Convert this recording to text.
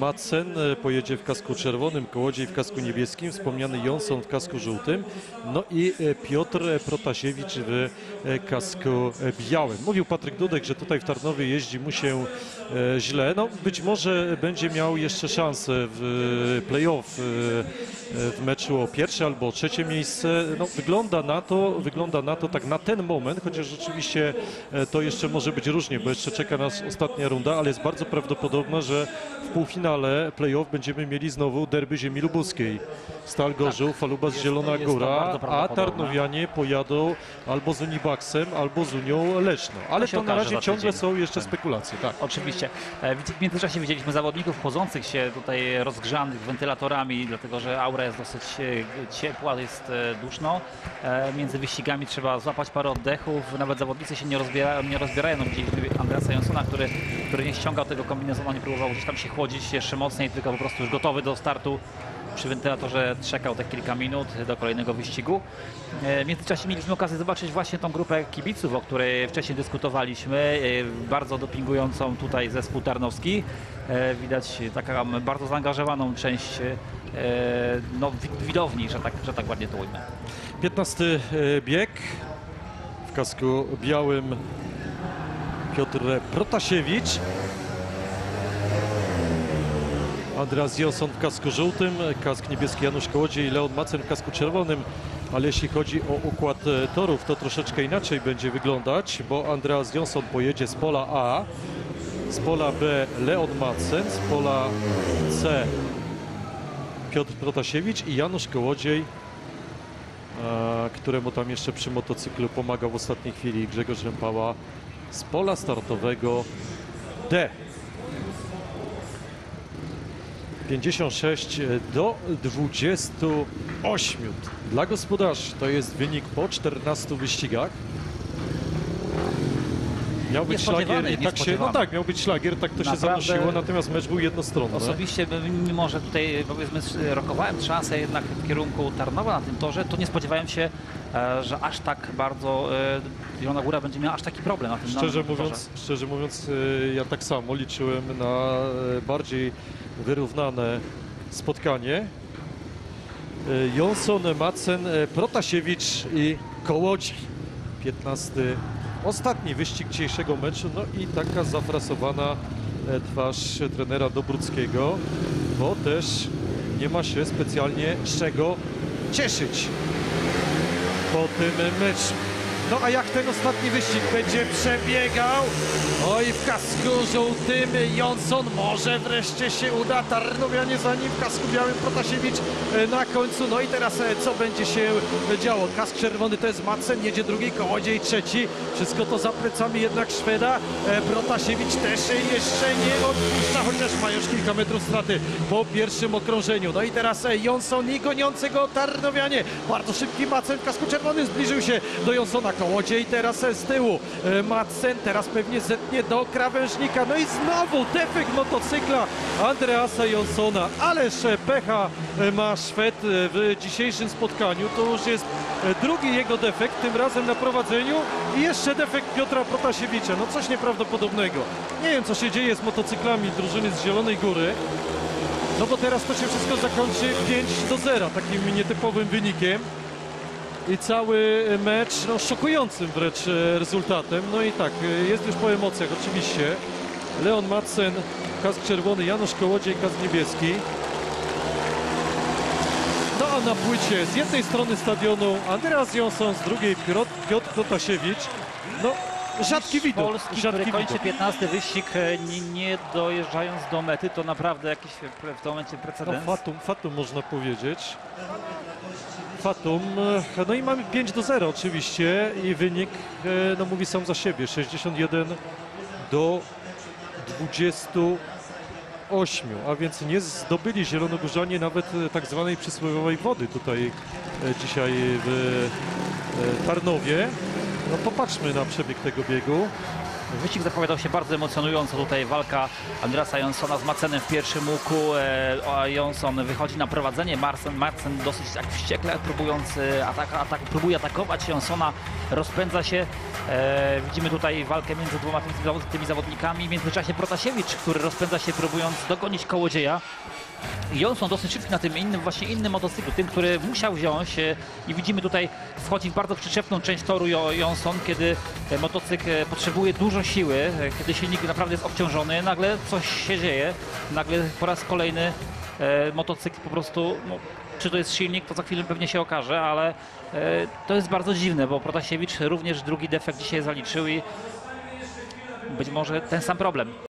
Madsen e, pojedzie w kasku czerwonym, Kołodziej w kasku niebieskim, wspomniany Jonson w kasku żółtym, no i e, Piotr Protasiewicz w e, kasku białym. Mówił Patryk Dudek, że tutaj w Tarnowie jeździ mu się źle. No być może będzie miał jeszcze szansę w playoff w meczu o pierwsze albo o trzecie miejsce. No wygląda na to, wygląda na to tak na ten moment, chociaż rzeczywiście to jeszcze może być różnie, bo jeszcze czeka nas ostatnia runda, ale jest bardzo prawdopodobne, że w półfinale playoff będziemy mieli znowu derby ziemi lubuskiej. Stal Gorzów, Falubas Zielona jest to Góra, a. Tarnowianie pojadą albo z Unibaksem, albo z Unią Leszno. Ale się to na razie ciągle są jeszcze spekulacje, tak. Oczywiście. E, W międzyczasie widzieliśmy zawodników chodzących się tutaj rozgrzanych wentylatorami, dlatego że aura jest dosyć e, ciepła, jest e, duszno. Między wyścigami trzeba złapać parę oddechów, nawet zawodnicy się nie rozbierają. Nie rozbierają. No, widzieliśmy Andreasa Jonsona, który, który nie ściągał tego kombinezonu, nie próbował gdzieś tam się chłodzić jeszcze mocniej, tylko po prostu już gotowy do startu przy wentylatorze czekał te kilka minut do kolejnego wyścigu. E, W międzyczasie mieliśmy okazję zobaczyć właśnie tą grupę kibiców, o której wcześniej dyskutowaliśmy, e, bardzo dopingującą tutaj zespół Tarnowski. E, Widać taką bardzo zaangażowaną część no, wi- widowni, że tak, że tak ładnie to ujmę. 15 e, bieg w kasku białym Piotr Protasiewicz. Andreas Jonson w kasku żółtym, kask niebieski Janusz Kołodziej Leon Macen w kasku czerwonym. Ale jeśli chodzi o układ e, torów, to troszeczkę inaczej będzie wyglądać, bo Andreas Jonson pojedzie z pola A, z pola B Leon Macen, z pola C Piotr Protasiewicz i Janusz Kołodziej e, któremu tam jeszcze przy motocyklu pomagał w ostatniej chwili Grzegorz Rępała z pola startowego D. 56 do 28 dla gospodarzy. To jest wynik po 14 wyścigach. Miał być szlagier i tak się, no tak, miał być szlagier, tak to się Naprawdę- zanosiło, natomiast mecz był jednostronny. Osobiście, mimo że tutaj powiedzmy rokowałem szansę jednak w kierunku Tarnowa na tym torze, to nie spodziewałem się, e, że aż tak bardzo e, Zielona Góra będzie miała aż taki problem na tym Szczerze tym torze. mówiąc, szczerze mówiąc, ja tak samo liczyłem na y, bardziej wyrównane spotkanie. Jonsson, Madsen, y, Protasiewicz i Kołodziej. 15. Ostatni wyścig dzisiejszego meczu. No i taka zafrasowana e, twarz trenera Dobruckiego, bo też nie ma się specjalnie z czego cieszyć po tym meczu. No a jak ten ostatni wyścig będzie przebiegał? Oj, w kasku żółtym Jonson może wreszcie się uda. Tarnowianie za nim w kasku białym Protasiewicz e, na końcu. No i teraz e, co będzie się działo? Kask czerwony to jest Madsen, jedzie drugi, Kołodziej trzeci. Wszystko to za plecami jednak Szweda. E, Protasiewicz też jeszcze nie odpuszcza, chociaż ma już kilka metrów straty po pierwszym okrążeniu. No i teraz e, Jonson i goniący go Tarnowianie. Bardzo szybki Madsen w kasku czerwonym zbliżył się do Jonsona Kołodziej. Teraz e, z tyłu e, Madsen, teraz pewnie zetnie do krawężnika. No i znowu defekt motocykla Andreasa Jonsona. Ależ e, pecha ma Szwed w dzisiejszym spotkaniu. To już jest drugi jego defekt, tym razem na prowadzeniu i jeszcze defekt Piotra Protasiewicza. No coś nieprawdopodobnego. Nie wiem, co się dzieje z motocyklami drużyny z Zielonej Góry. No bo teraz to się wszystko zakończy 5 do 0, takim nietypowym wynikiem. I cały mecz, no szokującym wręcz e, rezultatem. No i tak, e, jest już po emocjach oczywiście. Leon Madsen, kask czerwony, Janusz Kołodziej, kask niebieski. No a na płycie z jednej strony stadionu Andreas Jonsson, z drugiej Piotr, Piotr Protasiewicz. No rzadki widok, Polski, rzadki który kończy widok. 15 wyścig, e, nie, nie dojeżdżając do mety, to naprawdę jakiś w tym momencie No, precedens. fatum, fatum można powiedzieć. Fatum. e, No i mamy 5 do 0 oczywiście i wynik e, no, mówi sam za siebie. 61 do 28, a więc nie zdobyli zielonogórzanie nawet e, tak zwanej przysłowiowej wody tutaj dzisiaj w Tarnowie. No popatrzmy na przebieg tego biegu. Wyścig zapowiadał się bardzo emocjonująco. Tutaj walka Andrasa Jonsona z Macenem w pierwszym łuku. E, Jonson wychodzi na prowadzenie. Marcen, Marcen dosyć tak wściekle próbując e, próbuje atakować Jonsona. Rozpędza się. E, widzimy tutaj walkę między dwoma tymi, tymi zawodnikami. W międzyczasie Protasiewicz, który rozpędza się próbując dogonić kołodzieja. Johnson dosyć szybki na tym innym, właśnie innym motocyklu, tym, który musiał wziąć e, i widzimy tutaj wchodzi w bardzo przyczepną część toru Jo- Johnson, kiedy motocykl e, potrzebuje dużo siły, e, kiedy silnik naprawdę jest obciążony, nagle coś się dzieje, nagle po raz kolejny motocykl po prostu, no, czy to jest silnik, to za chwilę pewnie się okaże, ale to jest bardzo dziwne, bo Protasiewicz również drugi defekt dzisiaj zaliczył i być może ten sam problem.